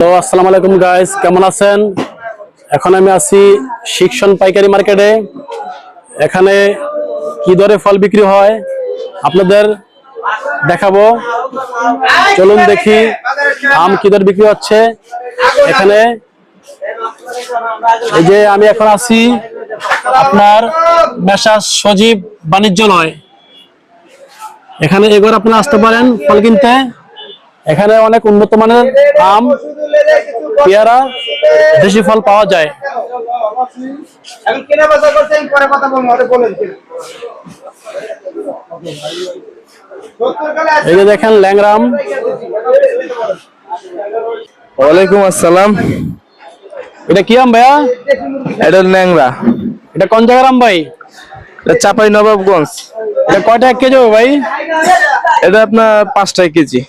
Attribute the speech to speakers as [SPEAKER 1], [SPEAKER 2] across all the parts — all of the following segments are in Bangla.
[SPEAKER 1] তো আসসালামু আলাইকুম গাইস কেমন আছেন? এখন আমি আছি শিক্ষণ পাইকারি মার্কেটে। এখানে কি দরে ফল বিক্রি হয় আপনাদের দেখাবো। চলুন দেখি আম কি দরে বিক্রি হচ্ছে। এখানে এই যে আমি এখন আছি আপনার মেসাজ সজীব বাণিজ্যালয়। এখানে এবার আপনারা আসতে পারেন ফল কিনতে। এখানে অনেক উন্নত মানের আম পেয়ারা দেশি ফল পাওয়া যায়। এই যে দেখেন ল্যাংরাম
[SPEAKER 2] ওয়ালাইকুম আসসালাম।
[SPEAKER 1] এটা কি আম ভাইয়া?
[SPEAKER 2] এটা হলো ন্যাংরা
[SPEAKER 1] এটা কোন জায়গার আম ভাই?
[SPEAKER 2] এটা চাপাই নবাবগঞ্জ।
[SPEAKER 1] এটা কয়টা এক কেজি হবে ভাই?
[SPEAKER 2] এটা আপনার পাঁচটায় কেজি।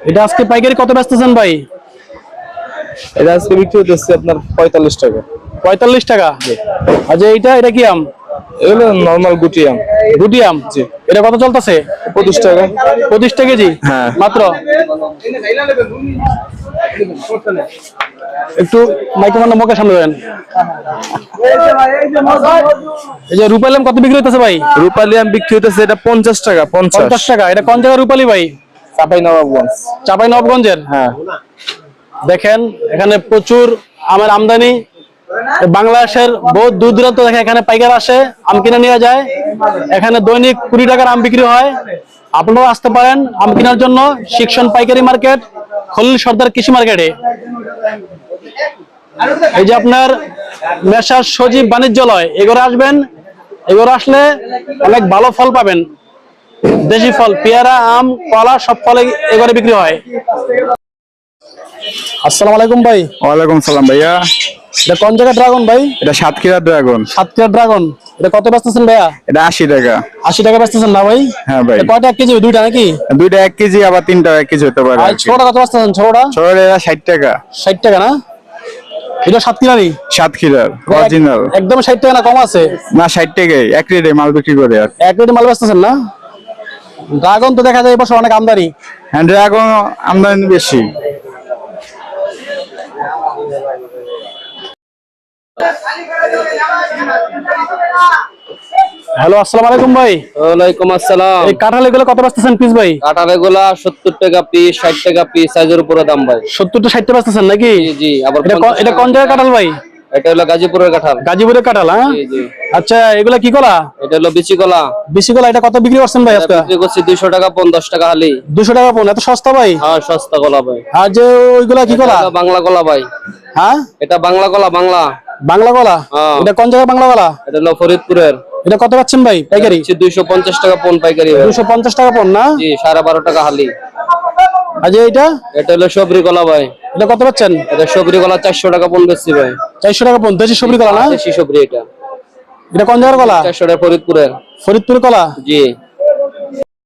[SPEAKER 1] এটা আজকে পাইকারি কত বেচতেছেন ভাই?
[SPEAKER 2] এটা আজকে বিক্রি হতেছে আপনার পঁয়তাল্লিশ টাকা।
[SPEAKER 1] পঁয়তাল্লিশ টাকা? আচ্ছা এইটা এটা কি আম?
[SPEAKER 2] এগুলো নর্মাল গুটি আম।
[SPEAKER 1] গুটি আম? এটা কত চলতেছে?
[SPEAKER 2] পঁচিশ টাকা।
[SPEAKER 1] পঁচিশ টাকা কেজি?
[SPEAKER 2] হ্যাঁ।
[SPEAKER 1] মাত্র? একটু মাইক্রোফোনটা মুখের সামনে দেন এই যে রূপালি আম কত বিক্রি হইতেছে ভাই?
[SPEAKER 2] রূপালি আম বিক্রি হতেছে এটা পঞ্চাশ টাকা পঞ্চাশ।
[SPEAKER 1] পঞ্চাশ টাকা। এটা কোন জায়গার রূপালি ভাই?
[SPEAKER 2] চাপাই নবাবগঞ্জ
[SPEAKER 1] চাপাই নবগঞ্জের
[SPEAKER 2] হ্যাঁ।
[SPEAKER 1] দেখেন এখানে প্রচুর আমের আমদানি। বাংলাদেশের বহু দূর দূরান্ত থেকে এখানে পাইকার আসে আম কিনে নিয়ে যায়। এখানে দৈনিক কুড়ি টাকার আম বিক্রি হয়। আপনারাও আসতে পারেন আম কেনার জন্য। শিক্ষণ পাইকারি মার্কেট খলিল সর্দার কৃষি মার্কেটে। এই যে আপনার মেশার সজীব বাণিজ্যালয় এগোরে আসবেন। এগোরে আসলে অনেক ভালো ফল পাবেন। দেশি ফল পেয়ারা আম কলা সব ফলে এবারে বিক্রি হয়। আসসালামু আলাইকুম ভাই।
[SPEAKER 2] ওয়ালাইকুম সালাম ভাইয়া।
[SPEAKER 1] এটা কোন জায়গা ড্রাগন ভাই?
[SPEAKER 2] এটা সাতক্ষীরা ড্রাগন।
[SPEAKER 1] সাতক্ষীরা ড্রাগন। এটা কত বেচতেছেন ভাইয়া?
[SPEAKER 2] এটা আশি টাকা।
[SPEAKER 1] আশি টাকা বেচতেছেন না ভাই?
[SPEAKER 2] হ্যাঁ ভাই।
[SPEAKER 1] এটা কয়টা এক কেজি দুইটা নাকি?
[SPEAKER 2] দুইটা এক কেজি আবার তিনটা এক কেজি হতে পারে
[SPEAKER 1] ছোটটা কত বেচতেছেন? ছোটটা?
[SPEAKER 2] ছোট এটা ষাট টাকা।
[SPEAKER 1] ষাট টাকা না? এটা সাতক্ষীরারই?
[SPEAKER 2] সাতক্ষীরার অরিজিনাল
[SPEAKER 1] একদম ষাট টাকা না কম আছে?
[SPEAKER 2] না ষাট টাকাই। এক রেটে মাল বিক্রি করে আর
[SPEAKER 1] এক রেটে মাল বেচতেছেন না? ড্রাগন তো দেখা যায় এবছর অনেক আমদানি।
[SPEAKER 2] হ্যাঁ ড্রাগন আমদানি বেশি।
[SPEAKER 1] হ্যালো আসসালামু আলাইকুম ভাই।
[SPEAKER 3] ওয়ালাইকুম আসসালাম।
[SPEAKER 1] এই কাঁঠাল এগুলো কত বেচতেছেন পিস ভাই?
[SPEAKER 3] কাঁঠাল এগুলা সত্তর টাকা পিস ষাট টাকা পিস সাইজের উপরে দাম ভাই।
[SPEAKER 1] সত্তরটা ষাটটা বেচতেছেন নাকি?
[SPEAKER 3] জি জি আবার
[SPEAKER 1] এটা ক-
[SPEAKER 3] 50
[SPEAKER 1] এটা কোন জায়গার কাঁঠাল ভাই?
[SPEAKER 3] এটা হলো গাজীপুরের কাঁঠাল।
[SPEAKER 1] গাজীপুরের কাঁঠাল হ্যাঁ? আচ্ছা এগুলা কি কলা?
[SPEAKER 3] এটা হলো বিচি কলা।
[SPEAKER 1] বেশি কলা এটা কত বিক্রি করছেন ভাই আজকে?
[SPEAKER 3] বিক্রি করছি দুইশো টাকা পঞ্চাশ টাকা হালি।
[SPEAKER 1] দুশো টাকা পন এত সস্তা ভাই?
[SPEAKER 3] হ্যাঁ সস্তা কলা ভাই।
[SPEAKER 1] আর যে ওইগুলা কি কলা?
[SPEAKER 3] বাংলা কলা ভাই।
[SPEAKER 1] হ্যাঁ?
[SPEAKER 3] এটা বাংলা কলা বাংলা।
[SPEAKER 1] বাংলা কলা?
[SPEAKER 3] হ্যাঁ।
[SPEAKER 1] এটা কোন জায়গায় বাংলা কলা?
[SPEAKER 3] এটা হলো ফরিদপুরের।
[SPEAKER 1] এটা কত পাচ্ছেন ভাই পাইকারি?
[SPEAKER 3] দুইশো পঞ্চাশ টাকা পন পাইকারি ভাই।
[SPEAKER 1] দুশো পঞ্চাশ টাকা পন না?
[SPEAKER 3] জি সাড়ে বারো টাকা হালি।
[SPEAKER 1] আজ এটা
[SPEAKER 3] এটা হলো সবরি কলা ভাই।
[SPEAKER 1] এটা কত পাচ্ছেন?
[SPEAKER 3] এটা সবরি কলা চারশো টাকা পন বেচছি ভাই।
[SPEAKER 1] চারশো টাকা পর্যন্ত দেশি সবরি কলা না?
[SPEAKER 3] দেশি সবরি এটা।
[SPEAKER 1] এটা কোন জায়গার কলা?
[SPEAKER 3] চারশো টাকা ফরিদপুরের।
[SPEAKER 1] ফরিদপুর কলা?
[SPEAKER 3] জি।